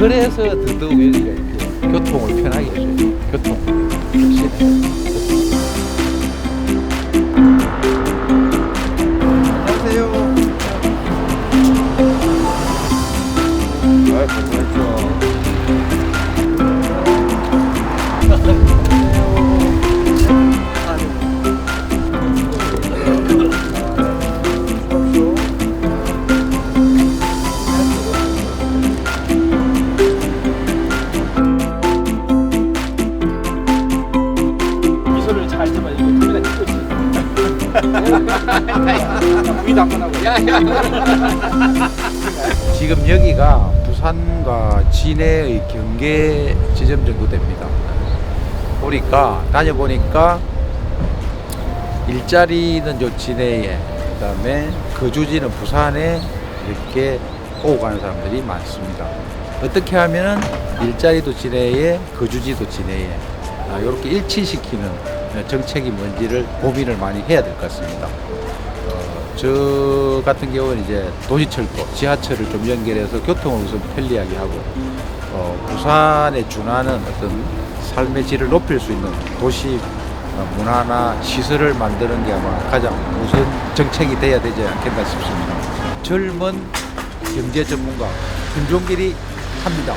그래서 더더욱 교통을 편하게 해줘요. 교통. 혁신 잘 잡아 이거 카메라 찍고 있지. 부위도 한번 하고. 지금 여기가 부산과 진해의 경계 지점 정도 됩니다. 보니까 다녀보니까 일자리는 요 진해에 그다음에 거주지는 부산에 이렇게 오고 가는 사람들이 많습니다. 어떻게 하면은 일자리도 진해에 거주지도 진해에 아, 이렇게 일치시키는 정책이 뭔지를 고민을 많이 해야 될 것 같습니다. 어, 저 같은 경우는 이제 도시철도, 지하철을 좀 연결해서 교통을 우선 편리하게 하고 어, 부산에 준하는 어떤 삶의 질을 높일 수 있는 도시 어, 문화나 시설을 만드는 게 아마 가장 우선 정책이 돼야 되지 않겠나 싶습니다. 젊은 경제 전문가 김종길이 합니다.